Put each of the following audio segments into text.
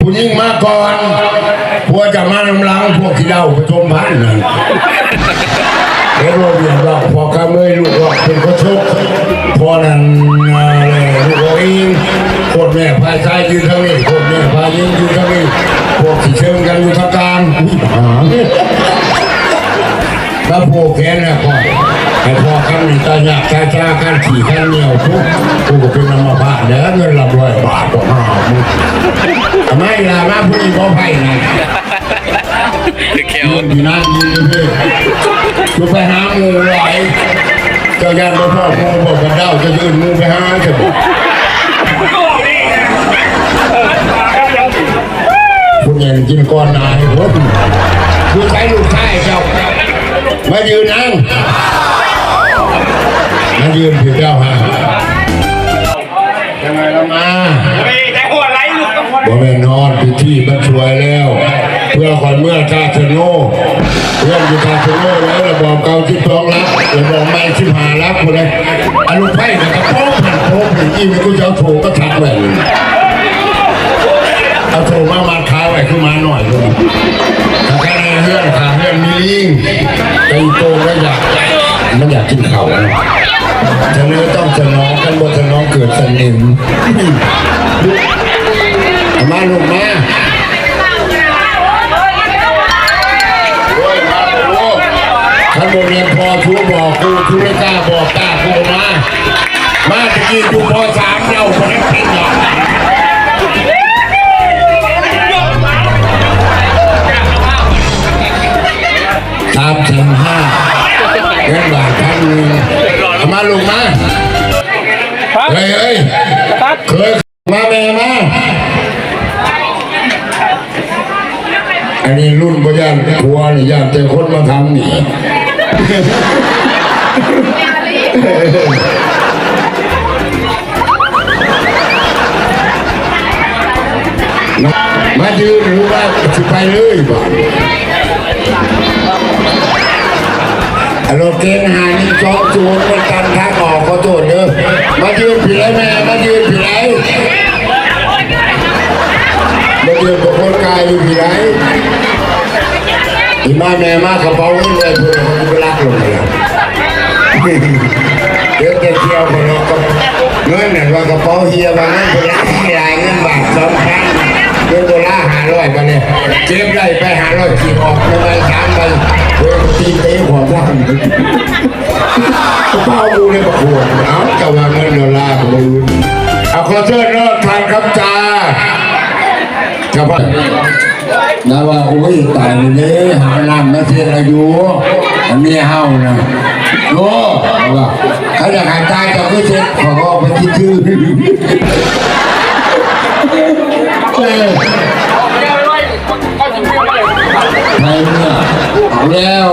ผู้ยิ่งมาก่อน พวกจะมาลำลังพวกที่เดาประชมพันนั่นเอโรเบียนเราพอกำเลยลูกว่าเป็นก็ชกพอนั้นอะไรลูกเอาเองโคตรแม่พายซ้ายยืนข้างนี้โคตรแม่พายยิงยืนข้างนี้พวกที่เชิงกันอยู่ทั้ง ให้พ่อคำนี้ตาหยาบชาชาการขี่ข้างเหนียวทุกกูก็เป็นน้ำมาผ่าเด้อเงินลับร้อยบาทต่อมามึงทำไมล่ะมาผู้หญิงบ่ไผ่นะเขียวยืนอยู่นั่นยืนอยู่พี่กูไปหาหมูไหลเจ้าญาติพ่อพ่อบอกกันเด้าจะยืนหมูไปหาจะบอกคุณยังกินก้อนนายพุ่นคือใช้ลูกชายเจ้ามายืนนั่ง ยืนผิดแล้วฮะยังไงละมาแต่หัวไหลลูกบ่แม่นอนพิธีมันช่วยแล้ว เพื่อคอยเมื่อคาเชโนเรื่องอยู่คาเชโนแล้วระบอกเก่าที่ท้องรับระบอกไม่ที่หารับคนเลยอนุไพ่กับกระโปงผ่านโค้งถึงอีมันกูจะเอาโถก็ทักไว้เลยเอาโถมามาค้าไว้ขึ้นมาหน่อยเลยถ้าแค่ในเรื่องขาเรื่องมีลิงไอ้โตก็อยากมันอยากกินเขาเนาะ ฉันไม่ต้องจะน้องกันบนสนองเกิดสนิมมาลูกมาโอ้ยมาลูกท่านโรงเรียนพอชูบอกครูชูไม่กล้าบอกตาครูมา มาตะกี้อยู่พอสามเราคนนั้นเป็นหรอ เฮ้ยเฮ้ยเคยมาแม่มาอันนี้รุ่นพยานครัวนี่ย่านแต่คนมาทำนี่มายืนหรือว่าจะไปเลยบ่รถเกณฑ์หานี่จองจูนเป็นการทางออก มายืนผิดไรแม่มายืนผิดไรมายืนกับคนกายอยู่ผิดไรที่มาแม่มากระเป๋าเงินเลยเพื่อนคนรักลงเลยเดี๋ยวจะเที่ยวคนละก็เงินเนี่ยว่ากระเป๋าเฮียว่างั้นไปรักที่ไรเงินบาทสองพันเงินดอลลาร์ห้าร้อยมาเนี่ยเก็บได้ไปห้าร้อยขีดออกไปไปสามไปเฮ้ยตีเตะหัวว่างกระเป๋าดูในประกวดเอาจะวางเงินดอลลาร์ของมือเอาขอเชิญเลิกทานครับจ้าครับพ่อนะว่าโอ้ยตายเลยหาน้ำมาเสียอายุอันนี้เฮานะโอ้ว่าเขาจะหายตายจะไม่เสร็จขอเอาไปที่ชื่อเออในเมื่อเอาแล้ว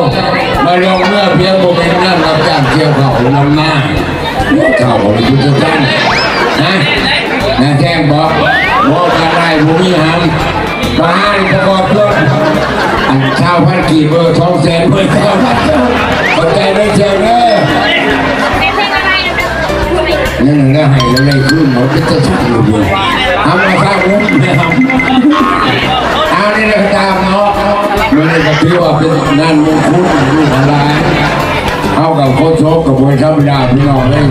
มาลงเมื่อเพียงโมเป็นนั่นรับจ้างเกี่ยวเขานำหน้า เขาของยุทธการนะนะแจ้งบอกบอกกันได้บุมีหำมาให้ประกอบด้วยอันชาพันกี่เบอร์ทองแสนเบอร์ชาพันเข้าใจได้เชียวเด้อนั่นแหละให้เราได้ขึ้นหมดจะสุดอยู่ดีทำมาสร้างเงินไม่ทำเอาเนี่นะตามเนาะมันนี่ก็ถือว่าเป็นงานมงคลลูกหลาน เอากับโคชกกับบวยธรรมดาพี่น้องเลย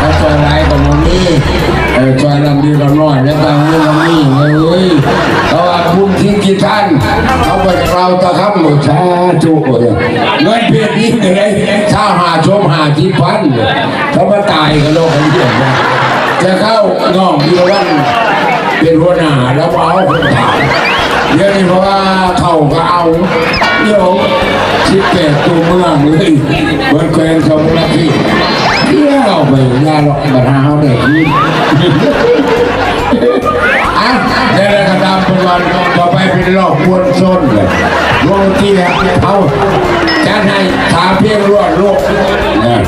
ถ้าซอยไรกับมันนี่เออซอยลำดีลำน้อยแล้วบางนี่ลำนี่เลยเว้ยเพราะว่าคุณทิ้งกี่ท่านเขาไปเราตะครับหมดชาจุเลยเงินเพียรนี้เลยชาหาชมหาที่พันเขามาตายกันโลกกันเดียวจะเข้าน้องพีวันเป็นหัวหน้าแล้วเอาคนถามเดี๋ยวนี้เพราะว่าเขาก็เอาเดี๋ยวชิดแปดตัวเมืองเลย ให้เป็นรอบมวนส้นเลยโรตีเขาจะให้ถามเพียงรวดโลกนี่ย